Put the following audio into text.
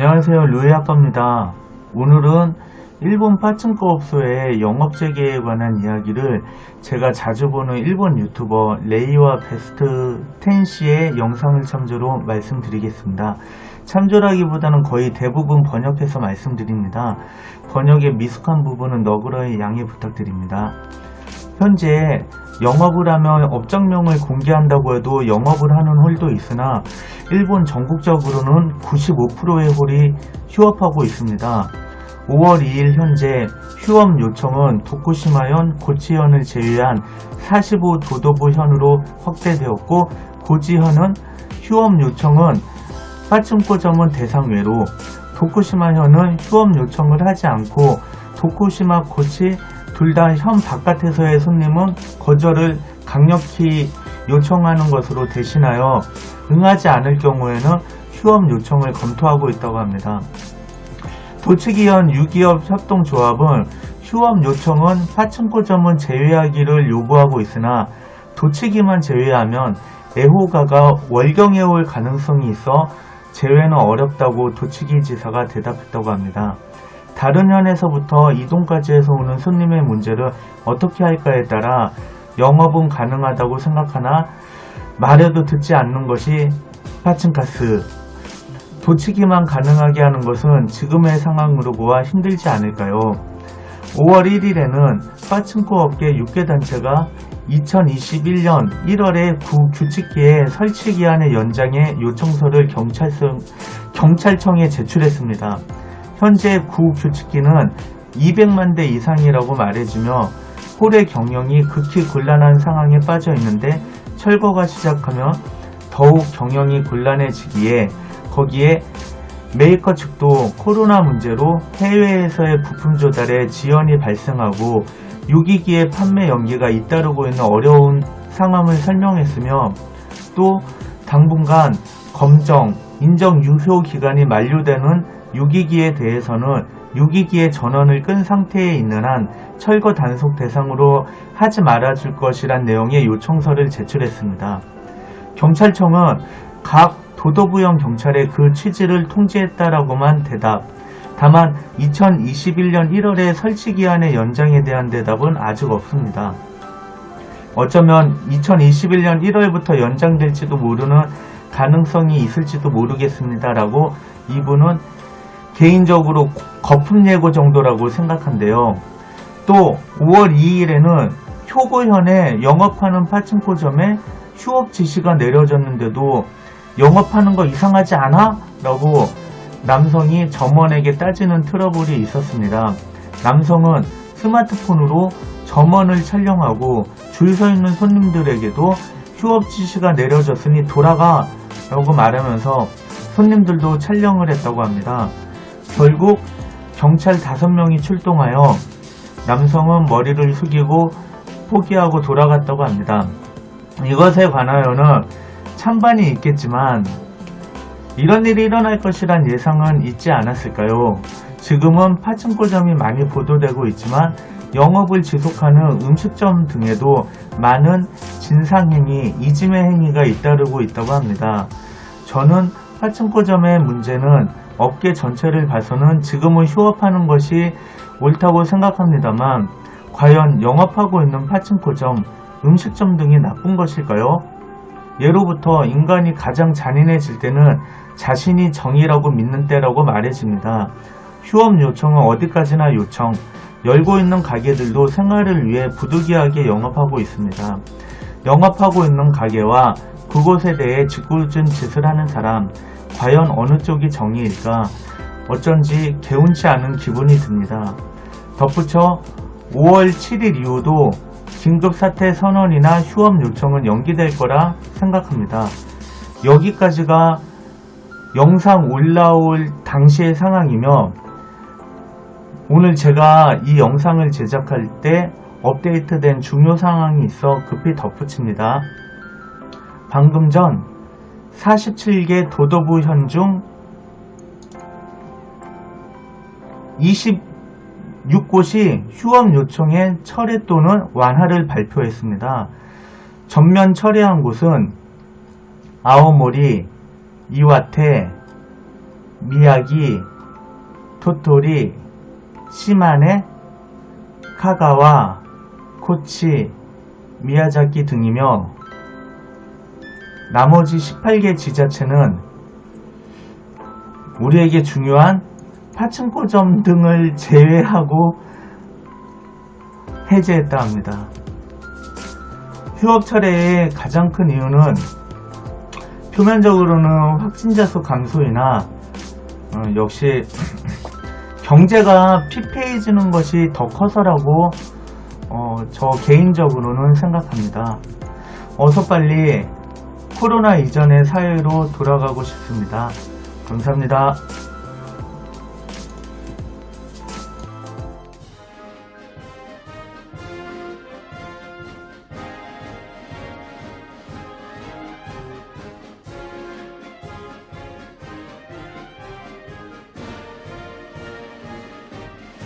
안녕하세요 루이 아빠입니다. 오늘은 일본 파친코업소의 영업 재개에 관한 이야기를 제가 자주 보는 일본 유튜버 레이와 베스트 텐시의 영상을 참조로 말씀드리겠습니다. 참조라기보다는 거의 대부분 번역해서 말씀드립니다. 번역의 미숙한 부분은 너그러이 양해 부탁드립니다. 현재 영업을 하면 업장명을 공개한다고 해도 영업을 하는 홀도 있으나 일본 전국적으로는 95%의 홀이 휴업하고 있습니다. 5월 2일 현재 휴업 요청은 도쿠시마현, 고치현을 제외한 45도도부현으로 확대되었고 고지현은 휴업 요청은 파충코점은 대상 외로 도쿠시마현은 휴업 요청을 하지 않고 도쿠시마 고치 둘 다 현 바깥에서의 손님은 거절을 강력히 요청하는 것으로 대신하여 응하지 않을 경우에는 휴업 요청을 검토하고 있다고 합니다. 도치기현 유기업 협동조합은 휴업 요청은 파충코점은 제외하기를 요구하고 있으나 도치기만 제외하면 애호가가 월경에 올 가능성이 있어 제외는 어렵다고 도치기 지사가 대답했다고 합니다. 다른 현에서부터 이동까지 해서 오는 손님의 문제를 어떻게 할까에 따라 영업은 가능하다고 생각하나 말해도 듣지 않는 것이 파친카스. 도치기만 가능하게 하는 것은 지금의 상황으로 보아 힘들지 않을까요? 5월 1일에는 파친코 업계 6개 단체가 2021년 1월에 구 규칙기의 설치 기한의 연장에 요청서를 경찰청, 경찰청에 제출했습니다. 현재 구 규칙기는 200만 대 이상이라고 말해주며 홀의 경영이 극히 곤란한 상황에 빠져 있는데 철거가 시작하면 더욱 경영이 곤란해지기에 거기에 메이커 측도 코로나 문제로 해외에서의 부품 조달에 지연이 발생하고 유기기의 판매 연기가 잇따르고 있는 어려운 상황을 설명했으며 또 당분간 검정, 인정 유효 기간이 만료되는 유기기에 대해서는 유기기의 전원을 끈 상태에 있는 한 철거 단속 대상으로 하지 말아줄 것이란 내용의 요청서를 제출했습니다. 경찰청은 각 도도부형 경찰에 그 취지를 통지했다라고만 대답. 다만 2021년 1월에 설치 기한의 연장에 대한 대답은 아직 없습니다. 어쩌면 2021년 1월부터 연장될지도 모르는 가능성이 있을지도 모르겠습니다라고 이분은 개인적으로 거품 예고 정도라고 생각한데요. 또 5월 2일에는 효고현에 영업하는 파친코점에 휴업 지시가 내려졌는데도 영업하는 거 이상하지 않아? 라고 남성이 점원에게 따지는 트러블이 있었습니다. 남성은 스마트폰으로 점원을 촬영하고 줄 서 있는 손님들에게도 휴업 지시가 내려졌으니 돌아가 라고 말하면서 손님들도 촬영을 했다고 합니다. 결국 경찰 5명이 출동하여 남성은 머리를 숙이고 포기하고 돌아갔다고 합니다. 이것에 관하여는 찬반이 있겠지만 이런 일이 일어날 것이란 예상은 있지 않았을까요? 지금은 파친코점이 많이 보도되고 있지만 영업을 지속하는 음식점 등에도 많은 진상행위, 이짐의 행위가 잇따르고 있다고 합니다. 저는 파친코점의 문제는 업계 전체를 봐서는 지금은 휴업하는 것이 옳다고 생각합니다만 과연 영업하고 있는 파친코점, 음식점 등이 나쁜 것일까요? 예로부터 인간이 가장 잔인해질 때는 자신이 정의라고 믿는 때라고 말해집니다. 휴업 요청은 어디까지나 요청, 열고 있는 가게들도 생활을 위해 부득이하게 영업하고 있습니다. 영업하고 있는 가게와 그곳에 대해 짓궂은 짓을 하는 사람, 과연 어느 쪽이 정의일까? 어쩐지 개운치 않은 기분이 듭니다. 덧붙여 5월 7일 이후도 긴급사태 선언이나 휴업 요청은 연기될 거라 생각합니다. 여기까지가 영상 올라올 당시의 상황이며 오늘 제가 이 영상을 제작할 때 업데이트된 중요 상황이 있어 급히 덧붙입니다. 방금 전 47개 도도부 현중 26곳이 휴업 요청에 철회 또는 완화를 발표했습니다. 전면 철회한 곳은 아오모리, 이와테, 미야기, 토토리, 시마네, 카가와, 코치, 미야자키 등이며 나머지 18개 지자체는 우리에게 중요한 파층코점 등을 제외하고 해제했다 합니다. 휴업 철회의 가장 큰 이유는 표면적으로는 확진자 수 감소이나 어, 역시 경제가 피폐해지는 것이 더 커서라고 어, 저 개인적으로는 생각합니다. 어서 빨리 코로나 이전의 사회로 돌아가고 싶습니다. 감사합니다.